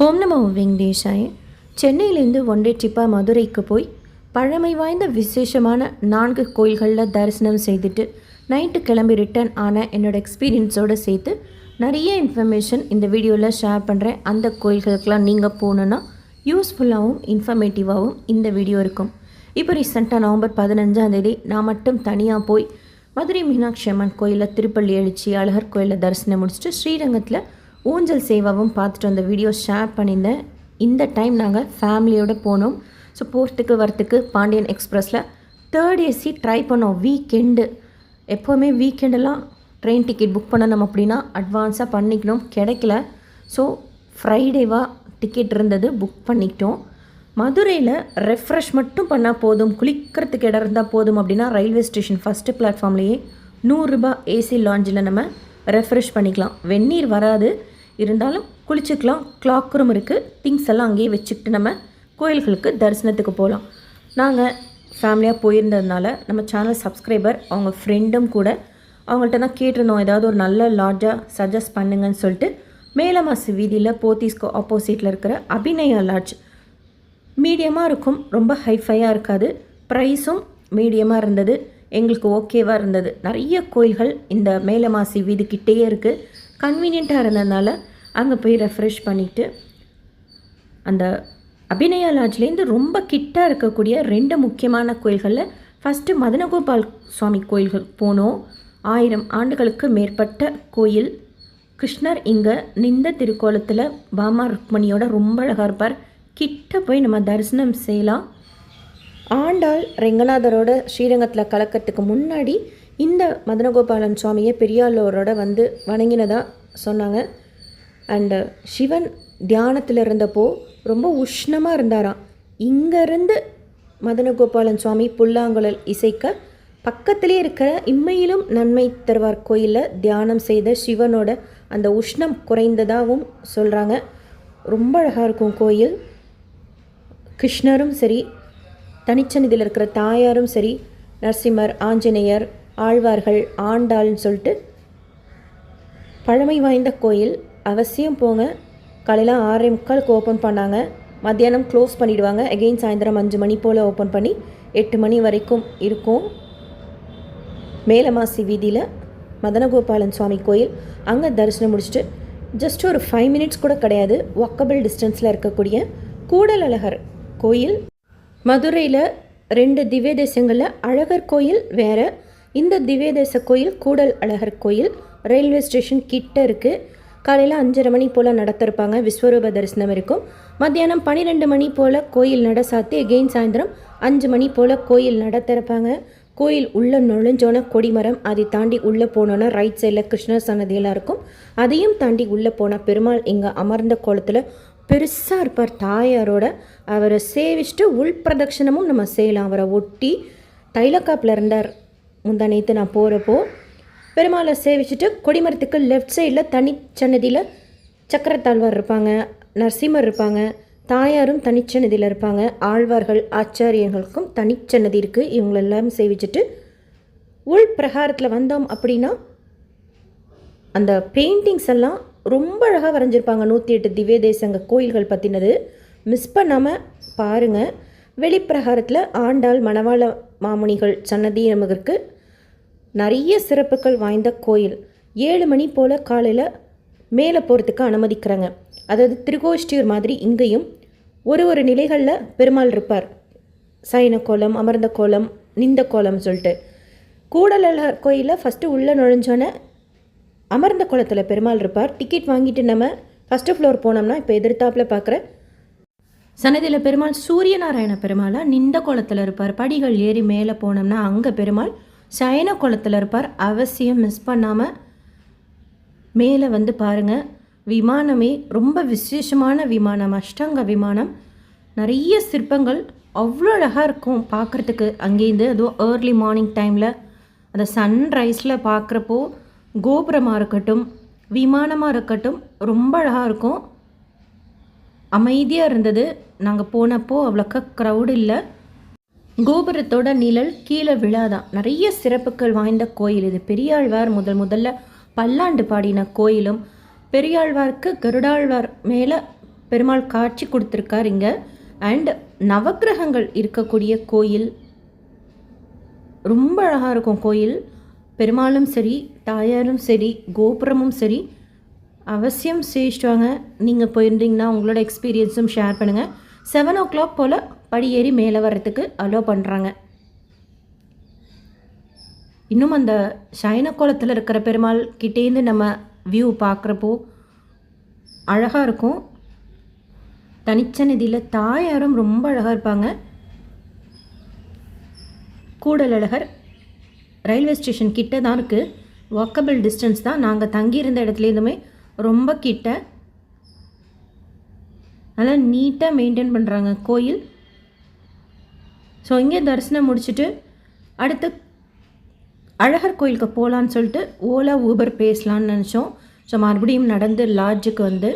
ஓம் நமோ வெங்கடேஷாய. சென்னையிலேருந்து one day ட்ரிப்பாக மதுரைக்கு போய் பழமை வாய்ந்த விசேஷமான நான்கு கோயில்களில் தரிசனம் செய்துட்டு நைட்டு கிளம்பி ரிட்டர்ன் ஆன என்னோட எக்ஸ்பீரியன்ஸோடு சேர்த்து நிறைய இன்ஃபர்மேஷன் இந்த வீடியோவில் ஷேர் பண்ணுறேன் அந்த கோயில்களுக்கெலாம் நீங்கள் போகணுன்னா யூஸ்ஃபுல்லாகவும் இன்ஃபர்மேட்டிவாகவும் இந்த வீடியோ இருக்கும். இப்போ ரீசெண்டாக நவம்பர் பதினஞ்சாந்தேதி நான் மட்டும் தனியாக போய் மதுரை மீனாட்சி அம்மன் கோயிலில் திருப்பள்ளி எழுச்சி அழகர் கோயிலில் தரிசனம் முடிச்சுட்டு ஸ்ரீரங்கத்தில் ஊஞ்சல் சேவாவும் பார்த்துட்டு அந்த வீடியோ ஷேர் பண்ணியிருந்தேன் இந்த டைம் நாங்கள் ஃபேமிலியோடு போனோம். ஸோ போகிறதுக்கு வரத்துக்கு பாண்டியன் எக்ஸ்ப்ரெஸில் தேர்ட் ஏசி ட்ரை பண்ணோம் வீக்கெண்டு எப்போவுமே வீக்கெண்டெல்லாம் ட்ரெயின் டிக்கெட் புக் பண்ணணும் அப்படின்னா அட்வான்ஸாக பண்ணிக்கணும். கிடைக்கல. ஸோ ஃப்ரைடேவாக டிக்கெட் இருந்தது புக் பண்ணிக்கிட்டோம். மதுரையில் ரெஃப்ரெஷ் மட்டும் பண்ணால் போதும். குளிக்கிறதுக்கு இடம் இருந்தால் போதும் அப்படின்னா ரயில்வே ஸ்டேஷன் ஃபஸ்ட்டு பிளாட்ஃபார்ம்லேயே நூறுரூபா ஏசி லாஞ்சில் நம்ம ரெஃப்ரெஷ் பண்ணிக்கலாம். வெந்நீர் வராது. இருந்தாலும் குளிச்சுக்கலாம். கிளாக் ரூம் இருக்குது திங்ஸ் எல்லாம் அங்கேயே வச்சுக்கிட்டு நம்ம கோயில்களுக்கு தரிசனத்துக்கு போகலாம். நாங்கள் ஃபேமிலியாக போயிருந்ததுனால நம்ம சேனல் சப்ஸ்கிரைபர் அவங்க ஃப்ரெண்டும் கூட அவங்கள்ட்ட தான் கேட்டிருந்தோம். ஏதாவது ஒரு நல்ல லாட்ஜாக சஜஸ்ட் பண்ணுங்கன்னு சொல்லிட்டு. மேலமாசு வீதியில் போத்தீஸ்க்கு ஆப்போசிட்டில் இருக்கிற அபிநயா லாட்ஜ் மீடியமாக இருக்கும். ரொம்ப ஹைஃபையாக இருக்காது. ப்ரைஸும் மீடியமாக இருந்தது. எங்களுக்கு ஓகேவாக இருந்தது. நிறைய கோயில்கள் இந்த மேலமாசி வீதிக்கிட்டே இருக்குது கன்வீனியண்ட்டாக இருந்ததுனால அங்கே போய் ரெஃப்ரெஷ் பண்ணிவிட்டு அந்த அபிநயா லாட்ஜ்லேருந்து ரொம்ப கிட்ட இருக்கக்கூடிய ரெண்டு முக்கியமான கோயில்களில் ஃபஸ்ட்டு மதனகோபால் சுவாமி கோயில்கள் போனோம். ஆயிரம் ஆண்டுகளுக்கு மேற்பட்ட கோயில். கிருஷ்ணர் இங்கே நிந்த திருக்கோலத்தில் பாமா ருக்மணியோட ரொம்ப அழகாக இருப்பார். கிட்ட போய் நம்ம தரிசனம் செய்யலாம். ஆண்டாள் ரெங்கநாதரோட ஸ்ரீரங்கத்தில் கலக்கிறதுக்கு முன்னாடி இந்த மதனகோபாலன் சுவாமியை பெரியாளோரோட வந்து வணங்கினதாக சொன்னாங்க. அண்டு சிவன் uh, தியானத்தில் இருந்தப்போ ரொம்ப உஷ்ணமாக இருந்தாராம். இங்கேருந்து மதனகோபாலன் சுவாமி புல்லாங்குழல் இசைக்க பக்கத்திலே இருக்கிற இம்மையிலும் நன்மை தருவார் கோயிலில் தியானம் செய்த சிவனோட அந்த உஷ்ணம் குறைந்ததாகவும் சொல்கிறாங்க ரொம்ப அழகாக இருக்கும் கோயில். கிருஷ்ணரும் சரி தனிச்சனிதில் இருக்கிற தாயாரும் சரி நரசிம்மர் ஆஞ்சநேயர் ஆழ்வார்கள் ஆண்டாள்னு சொல்லிட்டு பழமை வாய்ந்த கோயில். அவசியம் போங்க. காலையில் ஆறே முக்காலுக்கு ஓப்பன் பண்ணாங்க. மத்தியானம் க்ளோஸ் பண்ணிவிடுவாங்க எகெயின் சாயந்தரம் அஞ்சு மணி போல் ஓப்பன் பண்ணி எட்டு மணி வரைக்கும் இருக்கும். மேலமாசி வீதியில் மதனகோபாலன் சுவாமி கோயில். அங்கே தரிசனம் முடிச்சுட்டு ஜஸ்ட் ஒரு ஃபைவ் மினிட்ஸ் கூட கிடையாது. வாக்கபிள் டிஸ்டன்ஸில் இருக்கக்கூடிய கூடலழகர் கோயில். மதுரையில் ரெண்டு திவ்ய தேசங்களில் அழகர் கோயில் வேறு. இந்த திவ்ய தேச கோயில் கூடல் அழகர் கோயில். ரயில்வே ஸ்டேஷன் கிட்ட இருக்குது காலையில் அஞ்சரை மணி போல் நடத்திருப்பாங்க. விஸ்வரூப தரிசனம் இருக்கும். மத்தியானம் பன்னிரெண்டு மணி போல் கோயில் நட சாத்தி எகெயின் சாயந்தரம் அஞ்சு மணி போல் கோயில் நட திறப்பாங்க கோயில் உள்ளே நுழைஞ்சோன கொடிமரம் அதை தாண்டி உள்ளே போனோன்னா ரைட் சைடில் கிருஷ்ணர் சன்னதியெல்லாம் இருக்கும். அதையும் தாண்டி உள்ளே போனால் பெருமாள் இங்கே அமர்ந்த கோலத்தில் பெருசாக இருப்பார் தாயாரோட. அவரை சேவிச்சுட்டு உள் பிரதட்சணமும் நம்ம செய்யலாம். அவரை ஒட்டி தைலக்காப்பில் இருந்தார். முந்தா நேற்று நான் போகிறப்போ பெருமாளை சேவிச்சுட்டு கொடிமரத்துக்கு லெஃப்ட் சைடில் தனிச்சன்னதியில் சக்கரத்தாழ்வார் இருப்பாங்க நரசிம்மர் இருப்பாங்க தாயாரும் தனிச்சன்னதியில் இருப்பாங்க. ஆழ்வார்கள் ஆச்சாரியர்களுக்கும் தனிச்சன்னதி இருக்குது இவங்களெல்லாம் சேவிச்சுட்டு உள் பிரகாரத்தில் வந்தோம் அப்படின்னா அந்த பெயிண்டிங்ஸ் எல்லாம் ரொம்ப அழகாக வரைஞ்சிருப்பாங்க. நூற்றி எட்டு திவ்ய தேசங்க கோயில்கள் பற்றினது மிஸ் பண்ணாமல் பாருங்கள் வெளிப்பிரகாரத்தில் ஆண்டாள் மணவாள மாமுனிகள் சன்னதி நமக்கு இருக்குது நிறைய சிறப்புகள் வாய்ந்த கோயில். ஏழு மணி போல் காலையில் மேலே போகிறதுக்கு அனுமதிக்கிறாங்க. அதாவது திருகோஷ்டியூர் மாதிரி இங்கேயும் ஒரு ஒரு நிலைகளில் பெருமாள் இருப்பார். சைன கோலம் அமர்ந்த கோலம் நிந்த கோலம் சொல்லிட்டு. கூடலர் கோயிலில் ஃபஸ்ட்டு உள்ளே நுழைஞ்சோன்னே அமர்ந்த குளத்தில் பெருமாள் இருப்பார். டிக்கெட் வாங்கிட்டு நம்ம ஃபஸ்ட்டு ஃப்ளோர் போனோம்னா இப்போ எதிர்த்தாப்பில் பார்க்குற சன்னதியில் பெருமாள் சூரியநாராயண பெருமாளாக நிந்த குளத்தில் இருப்பார். படிகள் ஏறி மேலே போனோம்னா அங்கே பெருமாள் சயன குளத்தில் இருப்பார். அவசியம் மிஸ் பண்ணாமல் மேலே வந்து பாருங்கள் விமானமே ரொம்ப விசேஷமான விமானம். அஷ்டங்க விமானம். நிறைய சிற்பங்கள் அவ்வளோ அழகாக இருக்கும் பார்க்குறதுக்கு. அங்கேருந்து அதுவும் ஏர்லி மார்னிங் டைமில் அந்த சன்ரைஸில் பார்க்குறப்போ கோபுரமாக இருக்கட்டும் விமானமாக இருக்கட்டும் ரொம்ப அழகாக இருக்கும். அமைதியாக இருந்தது. நாங்கள் போனப்போ அவ்வளோக்கா க்ரௌட் இல்லை. கோபுரத்தோட நிழல் கீழே விழாதான் நிறைய சிறப்புகள் வாய்ந்த கோயில் இது. பெரியாழ்வார் முதல் முதல்ல பல்லாண்டு பாடின கோயிலும் பெரியாழ்வார்க்கு கருடாழ்வார் மேலே பெருமாள் காட்சி கொடுத்துருக்கார் இங்கே. அண்ட் நவக்கிரகங்கள் இருக்கக்கூடிய கோயில். ரொம்ப அழகாக இருக்கும் கோயில். பெருமாளும் சரி தாயாரும் சரி கோபுரமும் சரி. அவசியம் சேஷ்டுவாங்க. நீங்கள் போயிருந்தீங்கன்னா உங்களோட எக்ஸ்பீரியன்ஸும் ஷேர் பண்ணுங்கள் செவன் ஓ கிளாக் போல் படியேறி மேலே வர்றதுக்கு அலோவ் பண்ணுறாங்க இன்னும் அந்த சயனக்கோலத்தில் இருக்கிற பெருமாள் கிட்டேருந்து நம்ம வியூ பார்க்குறப்போ அழகாக இருக்கும். தனிச்சநிதியில் தாயாரும் ரொம்ப அழகாக இருப்பாங்க. கூடலழகர் ரயில்வே ஸ்டேஷன் கிட்ட தான் இருக்குது வாக்கபிள் டிஸ்டன்ஸ் தான். நாங்கள் தங்கியிருந்த இடத்துலேருந்துமே ரொம்ப கிட்ட. நல்லா நீட்டாக மெயின்டைன் பண்ணுறாங்க கோயில் ஸோ இங்கே தரிசனம் முடிச்சுட்டு அடுத்து அழகர் கோயிலுக்கு போகலான்னு சொல்லிட்டு ஓலா ஊபர் பேசலான்னு நினச்சோம். ஸோ மறுபடியும் நடந்து லாட்ஜுக்கு வந்து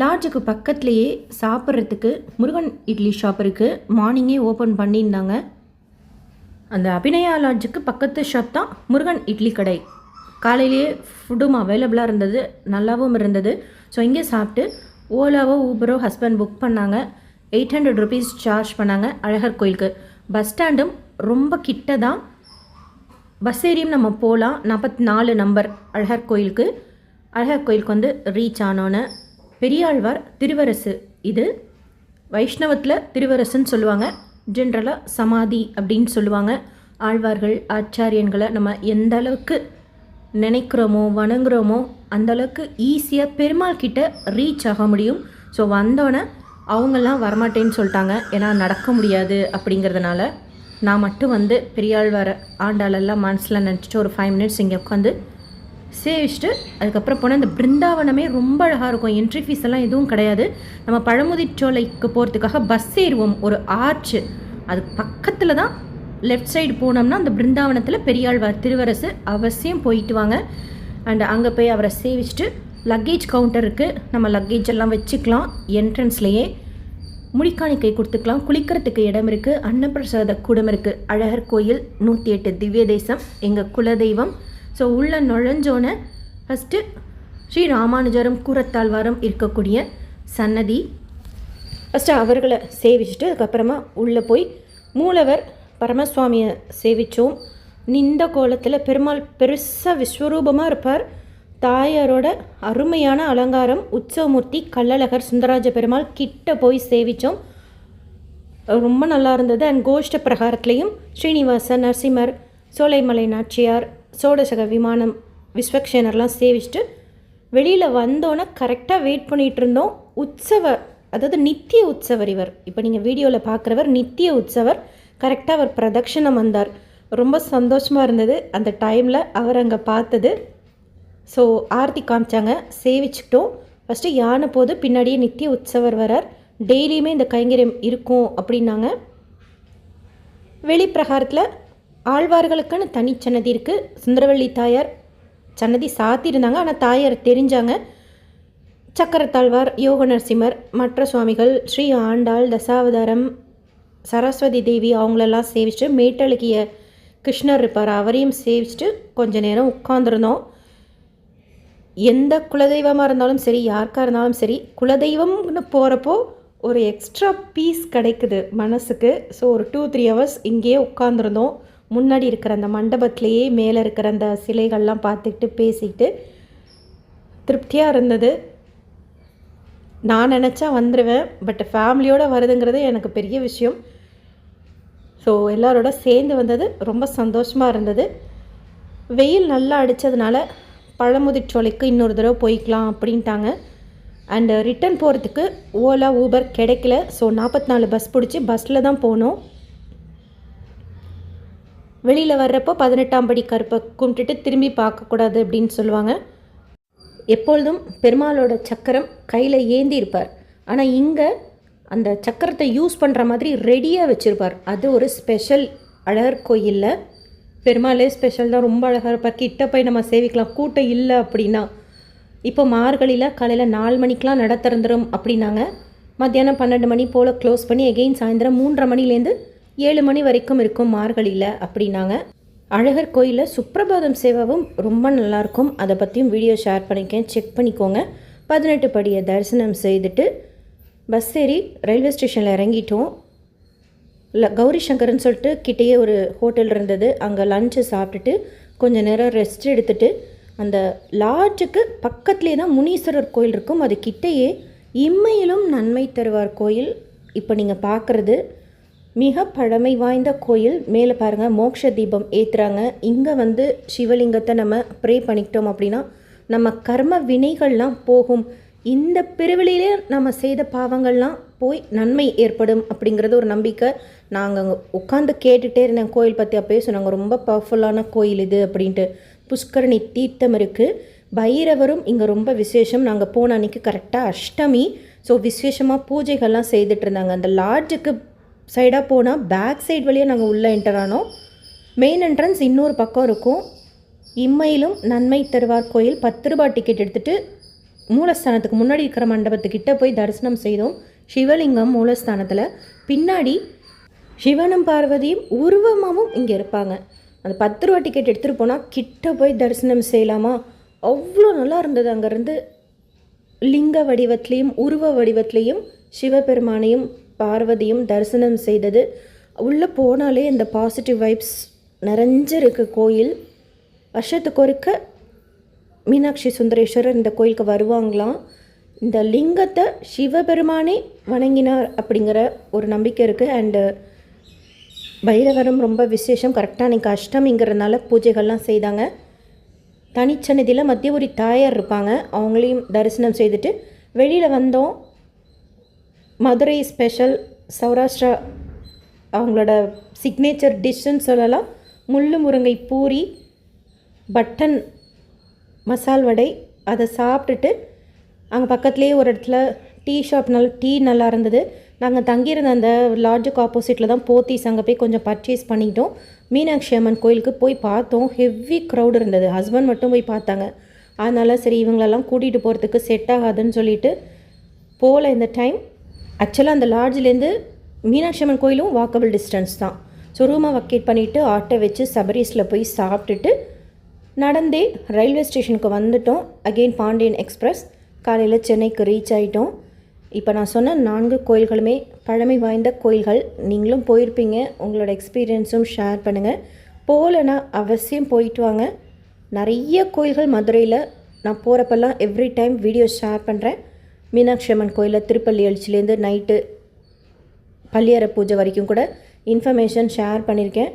லாட்ஜுக்கு பக்கத்துலேயே சாப்பிட்றதுக்கு முருகன் இட்லி ஷாப் இருக்குது மார்னிங்கே ஓப்பன் பண்ணியிருந்தாங்க. அந்த அபிநயா லாட்ஜுக்கு பக்கத்து ஷாப் தான் முருகன் இட்லி கடை. காலையிலேயே ஃபுட்டும் அவைலபிளாக இருந்தது நல்லாவும் இருந்தது. ஸோ இங்கே சாப்பிட்டு ஓலாவோ ஊபரோ ஹஸ்பண்ட் புக் பண்ணாங்க. எயிட் ஹண்ட்ரட் ருபீஸ் சார்ஜ் பண்ணாங்க அழகர் கோயிலுக்கு. பஸ் ஸ்டாண்டும் ரொம்ப கிட்ட தான் பஸ் ஏரியும் நம்ம போகலாம் நாற்பத்தி நாலு நம்பர் அழகர் கோயிலுக்கு. அழகர் கோயிலுக்கு வந்து ரீச் ஆனோன்னு பெரியாழ்வார் திருவரசு. இது வைஷ்ணவத்தில் திருவரசுன்னு சொல்லுவாங்க. ஜென்ரலாக சமாதி அப்படின்னு சொல்லுவாங்க. ஆழ்வார்கள் ஆச்சாரியன்களை நம்ம எந்த அளவுக்கு நினைக்கிறோமோ வணங்குறோமோ அந்த அளவுக்கு ஈஸியாக பெருமாள் கிட்ட ரீச் ஆக முடியும். ஸோ வந்தோடனே அவங்கெல்லாம் வரமாட்டேன்னு சொல்லிட்டாங்க. ஏன்னா நடக்க முடியாது அப்படிங்கிறதுனால நான் மட்டும் வந்து பெரியாழ்வார ஆண்டாளெல்லாம் மனசில் நினச்சிட்டு ஒரு ஃபைவ் மினிட்ஸ் இங்கே உட்காந்து சேவிச்சுட்டு அதுக்கப்புறம் போனால் இந்த பிருந்தாவனமே ரொம்ப அழகாக இருக்கும். என்ட்ரி ஃபீஸ் எல்லாம் எதுவும் கிடையாது. நம்ம பழமுதிச்சோலைக்கு போகிறதுக்காக பஸ் ஏறுவோம். ஒரு ஆர்ச்சு அது பக்கத்தில் தான் லெஃப்ட் சைடு போனோம்னா அந்த பிருந்தாவனத்தில் பெரியாழ்வார் திருவரசு அவசியம் போயிட்டு வாங்க. அண்ட் அங்கே போய் அவரை சேவிச்சுட்டு லக்கேஜ் கவுண்டருக்கு நம்ம லக்கேஜ் எல்லாம் வச்சுக்கலாம். என்ட்ரன்ஸ்லேயே முடிக்காணிக்கை கொடுத்துக்கலாம். குளிக்கிறதுக்கு இடம் இருக்குது அன்னப்பிரசாத கூடம் இருக்குது அழகர் கோயில் நூற்றி எட்டு திவ்ய தேசம் எங்கள் குலதெய்வம். ஸோ உள்ள நுழைஞ்சோன்னே ஃபஸ்ட்டு ஸ்ரீ ராமானுஜரும் கூரத்தாழ்வாரும் இருக்கக்கூடிய சன்னதி. ஃபஸ்ட்டு அவர்களை சேவிச்சுட்டு அதுக்கப்புறமா உள்ளே போய் மூலவர் பரமசுவாமியை சேவித்தோம் நின்ற கோலத்தில் பெருமாள் பெருசாக விஸ்வரூபமாக இருப்பார். தாயாரோட அருமையான அலங்காரம் உற்சவமூர்த்தி கள்ளழகர் சுந்தராஜ பெருமாள் கிட்ட போய் சேவித்தோம் ரொம்ப நல்லா இருந்தது. அண்ட் கோஷ்ட பிரகாரத்துலேயும் ஸ்ரீனிவாசன் நரசிம்மர் சோலைமலை நாச்சியார் சோடசக விமானம் விஸ்வக்ஷேனர்லாம் சேவிச்சுட்டு வெளியில் வந்தோன்னே கரெக்டாக வெயிட் பண்ணிகிட்டு இருந்தோம் உற்சவ அதாவது நித்திய உற்சவர் இவர். இப்போ நீங்கள் வீடியோவில் பார்க்குறவர் நித்திய உற்சவர். கரெக்டாக அவர் பிரதட்சணம் வந்தார். ரொம்ப சந்தோஷமாக இருந்தது. அந்த டைமில் அவர் அங்கே பார்த்தது. ஸோ ஆர்த்தி காமிச்சாங்க. சேவிச்சுக்கிட்டோம். ஃபஸ்ட்டு யானை போது பின்னாடியே நித்திய உற்சவர் வரார். டெய்லியுமே இந்த கைங்கரியம் இருக்கும் அப்படின்னாங்க. வெளிப்பிரகாரத்தில் ஆழ்வார்களுக்குன்னு தனி சன்னதி இருக்குது சுந்தரவள்ளி தாயார் சன்னதி சாத்தியிருந்தாங்க. ஆனால் தாயார் தெரிஞ்சாங்க. சக்கரத்தாழ்வார் யோக நரசிம்மர் மற்ற சுவாமிகள் ஸ்ரீ ஆண்டாள் தசாவதாரம் சரஸ்வதி தேவி அவங்களெல்லாம் சேவிச்சுட்டு மேட்டழுகிய கிருஷ்ணர் இருப்பார். அவரையும் சேவிச்சுட்டு கொஞ்ச நேரம் உட்காந்துருந்தோம் எந்த குலதெய்வமாக இருந்தாலும் சரி யாருக்காக இருந்தாலும் சரி குலதெய்வம்னு போகிறப்போ ஒரு எக்ஸ்ட்ரா பீஸ் கிடைக்குது மனசுக்கு. ஸோ ஒரு டூ த்ரீ ஹவர்ஸ் இங்கேயே உட்காந்துருந்தோம் முன்னாடி இருக்கிற அந்த மண்டபத்திலேயே மேலே இருக்கிற அந்த சிலைகள்லாம் பார்த்துக்கிட்டு பேசிக்கிட்டு திருப்தியாக இருந்தது. நான் நினச்சா வந்துடுவேன் பட் ஃபேமிலியோடு வருதுங்கிறது எனக்கு பெரிய விஷயம். ஸோ எல்லாரோட சேர்ந்து வந்தது ரொம்ப சந்தோஷமாக இருந்தது. வெயில் நல்லா அடித்ததுனால பழமுதிர்ச்சோலைக்கு இன்னொரு தடவை போய்க்கலாம் அப்படின்ட்டாங்க. அண்டு ரிட்டன் போகிறதுக்கு ஓலா ஊபர் கிடைக்கல. ஸோ நாற்பத்தி நாலு பஸ் பிடிச்சி பஸ்ஸில் தான் போனோம். வெளியில் வர்றப்போ பதினெட்டாம் படி கருப்பை கும்பிட்டுட்டு திரும்பி பார்க்கக்கூடாது அப்படின்னு சொல்லுவாங்க. எப்பொழுதும் பெருமாளோட சக்கரம் கையில் ஏந்தி இருப்பார். ஆனால் இங்கே அந்த சக்கரத்தை யூஸ் பண்ணுற மாதிரி ரெடியாக வச்சுருப்பார். அது ஒரு ஸ்பெஷல் அழகர் கோயிலில். பெருமாளே ஸ்பெஷல் தான். ரொம்ப அழகாக இருப்பார் கிட்ட போய் நம்ம சேவிக்கலாம். கூட்டம் இல்லை அப்படின்னா இப்போ மார்கழியில் காலையில் நாலு மணிக்கெலாம் நட திறந்துடும் அப்படின்னாங்க. மத்தியானம் பன்னெண்டு மணி போல் க்ளோஸ் பண்ணி எகெயின் சாயந்தரம் மூன்றரை மணிலேருந்து ஏழு மணி வரைக்கும் இருக்கும் மார்கழியில் அப்படின்னாங்க. அழகர் கோயிலில் சுப்பிரபாதம் சேவாவும் ரொம்ப நல்லாயிருக்கும். அதை பற்றியும் வீடியோ ஷேர் பண்ணிக்கேன் செக் பண்ணிக்கோங்க. பதினெட்டு படியை தரிசனம் செய்துட்டு பஸ் ஏறி ரயில்வே ஸ்டேஷனில் இறங்கிட்டோம். கௌரி சங்கர்னு சொல்லிட்டு கிட்டேயே ஒரு ஹோட்டல் இருந்தது. அங்கே லஞ்சு சாப்பிட்டுட்டு கொஞ்சம் நேரம் ரெஸ்ட் எடுத்துட்டு அந்த லாட்ஜுக்கு பக்கத்துலேயே தான் முனீஸ்வரர் கோயில் இருக்கும். அது கிட்டேயே இம்மையிலும் நன்மை தருவார் கோயில். இப்போ நீங்கள் பார்க்குறது மிக பழமை வாய்ந்த கோயில். மேலே பாருங்கள் மோக்ஷ தீபம் ஏற்றுறாங்க இங்கே வந்து சிவலிங்கத்தை நம்ம ப்ரே பண்ணிக்கிட்டோம் அப்படின்னா நம்ம கர்ம வினைகள்லாம் போகும். இந்த பிரிவிலையிலே நம்ம செய்த பாவங்கள்லாம் போய் நன்மை ஏற்படும் அப்படிங்கிறது ஒரு நம்பிக்கை. நாங்கள் அங்கே உட்காந்து கேட்டுகிட்டே இருந்தேன். கோயில் பற்றி அப்போயே சொன்னாங்க. ரொம்ப பவர்ஃபுல்லான கோயில் இது அப்படின்ட்டு. புஷ்கரணி தீர்த்தம் இருக்குது பைரவரும் இங்கே ரொம்ப விசேஷம். நாங்கள் போன அன்றைக்கி கரெக்டாக அஷ்டமி. ஸோ விசேஷமாக பூஜைகள்லாம் செய்துட்டு இருந்தாங்க. அந்த லாட்ஜுக்கு சைடாக போனால் பேக் சைடு வழியாக நாங்கள் உள்ளே என்டர் ஆனோம். மெயின் என்ட்ரன்ஸ் இன்னொரு பக்கம் இருக்கும். இம்மையிலும் நன்மை தருவார் கோயில். பத்து ரூபாய் டிக்கெட் எடுத்துகிட்டு மூலஸ்தானத்துக்கு முன்னாடி இருக்கிற மண்டபத்துக்கிட்ட போய் தரிசனம் செய்தோம். சிவலிங்கம் மூலஸ்தானத்தில். பின்னாடி சிவனும் பார்வதியும் உருவமாகவும் இங்கே இருப்பாங்க. அந்த பத்து ரூபா டிக்கெட் எடுத்துகிட்டு போனால் கிட்ட போய் தரிசனம் செய்யலாமா? அவ்வளோ நல்லா இருந்தது அங்கேருந்து. லிங்க வடிவத்திலையும் உருவ வடிவத்திலையும் சிவபெருமானையும் பார்வதியும் தரிசனம் செய்தது. உள்ளே போனாலே இந்த பாசிட்டிவ் வைப்ஸ் நிறைஞ்சிருக்கு கோயில். வருஷத்துக்கு ஒருக்க மீனாட்சி சுந்தரேஸ்வரர் இந்த கோயிலுக்கு வருவாங்களாம். இந்த லிங்கத்தை சிவபெருமானே வணங்கினார் அப்படிங்கிற ஒரு நம்பிக்கை இருக்குது அண்டு பைரவரும் ரொம்ப விசேஷம். கரெக்டாக அன்றைக்கி அஷ்டமிங்கிறதுனால பூஜைகள்லாம் செய்தாங்க. தனிச்சன்னதியில் மத்திய ஒரு தாயார் இருப்பாங்க. அவங்களையும் தரிசனம் செய்துட்டு வெளியில் வந்தோம். மதுரை ஸ்பெஷல் சௌராஷ்டிரா அவங்களோட சிக்னேச்சர் டிஷ்ஷுன்னு சொல்லலாம். முள்ளு முருங்கை பூரி பட்டன் மசால் வடை அதை சாப்பிட்டுட்டு அங்கே பக்கத்துலேயே ஒரு இடத்துல டீ ஷாப் நல்ல டீ நல்லா இருந்தது. நாங்கள் தங்கியிருந்த அந்த லாட்ஜுக்கு ஆப்போசிட்டில் தான் போத்தீஸ் அங்கே போய் கொஞ்சம் பர்ச்சேஸ் பண்ணிட்டோம் மீனாட்சி அம்மன் கோயிலுக்கு போய் பார்த்தோம். ஹெவி க்ரௌட் இருந்தது. ஹஸ்பண்ட் மட்டும் போய் பார்த்தாங்க. அதனால் சரி இவங்களெல்லாம் கூட்டிகிட்டு போகிறதுக்கு செட் ஆகாதுன்னு சொல்லிட்டு போகல இந்த டைம் ஆக்சுவலாக அந்த லாட்ஜ்லேருந்து மீனாட்சி அம்மன் கோயிலும் வாக்கபிள் டிஸ்டன்ஸ் தான். ஸோ ரூமை வக்கேட் பண்ணிவிட்டு ஆட்டோ வச்சு சபரீஸில் போய் சாப்பிட்டுட்டு நடந்தே ரயில்வே ஸ்டேஷனுக்கு வந்துட்டோம். அகெயின் பாண்டியன் எக்ஸ்பிரஸ் காலையில் சென்னைக்கு ரீச் ஆகிட்டோம் இப்போ நான் சொன்ன நான்கு கோயில்களுமே பழமை வாய்ந்த கோயில்கள். நீங்களும் போயிருப்பீங்க. உங்களோட எக்ஸ்பீரியன்ஸும் ஷேர் பண்ணுங்கள் போகலன்னா அவசியம் போயிட்டு வாங்க. நிறைய கோயில்கள் மதுரையில் நான் போகிறப்பெல்லாம் எவ்ரி டைம் வீடியோ ஷேர் பண்ணுறேன் மீனாட்சி அம்மன் கோயிலில் திருப்பள்ளி எழுச்சிலேருந்து நைட்டு பள்ளியறை பூஜை வரைக்கும் கூட இன்ஃபர்மேஷன் ஷேர் பண்ணியிருக்கேன்.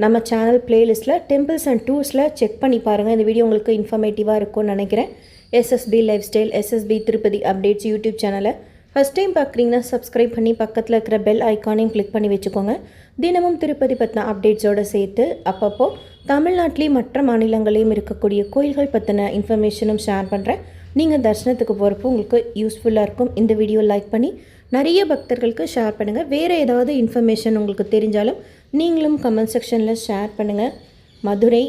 நம்ம சேனல் பிளேலிஸ்ட்டில் டெம்பிள்ஸ் அண்ட் டூர்ஸில் செக் பண்ணி பாருங்கள் இந்த வீடியோ உங்களுக்கு இன்ஃபர்மேட்டிவாக இருக்கும்னு நினைக்கிறேன். SSP life style SSP Tirupati updates YouTube சேனலை ஃபஸ்ட் டைம் பார்க்குறீங்கன்னா சப்ஸ்கிரைப் பண்ணி பக்கத்தில் இருக்கிற பெல் ஐக்கானையும் கிளிக் பண்ணி வச்சுக்கோங்க. தினமும் திருப்பதி பற்றின அப்டேட்ஸோடு சேர்த்து அப்பப்போ தமிழ்நாட்டிலையும் மற்ற மாநிலங்களையும் இருக்கக்கூடிய கோயில்கள் பற்றின இன்ஃபர்மேஷனும் ஷேர் பண்ணுறேன் நீங்கள் தரிசனத்துக்கு போகிறப்போ உங்களுக்கு யூஸ்ஃபுல்லாக இருக்கும். இந்த வீடியோ லைக் பண்ணி நிறைய பக்தர்களுக்கு ஷேர் பண்ணுங்கள் வேறு ஏதாவது இன்ஃபர்மேஷன் உங்களுக்கு தெரிஞ்சாலும் நீங்களும் கமெண்ட் செக்ஷனில் ஷேர் பண்ணுங்கள் மதுரை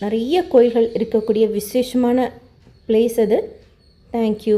நிறைய கோயில்கள் இருக்கக்கூடிய விசேஷமான பிளேஸ் அது. தேங்க்யூ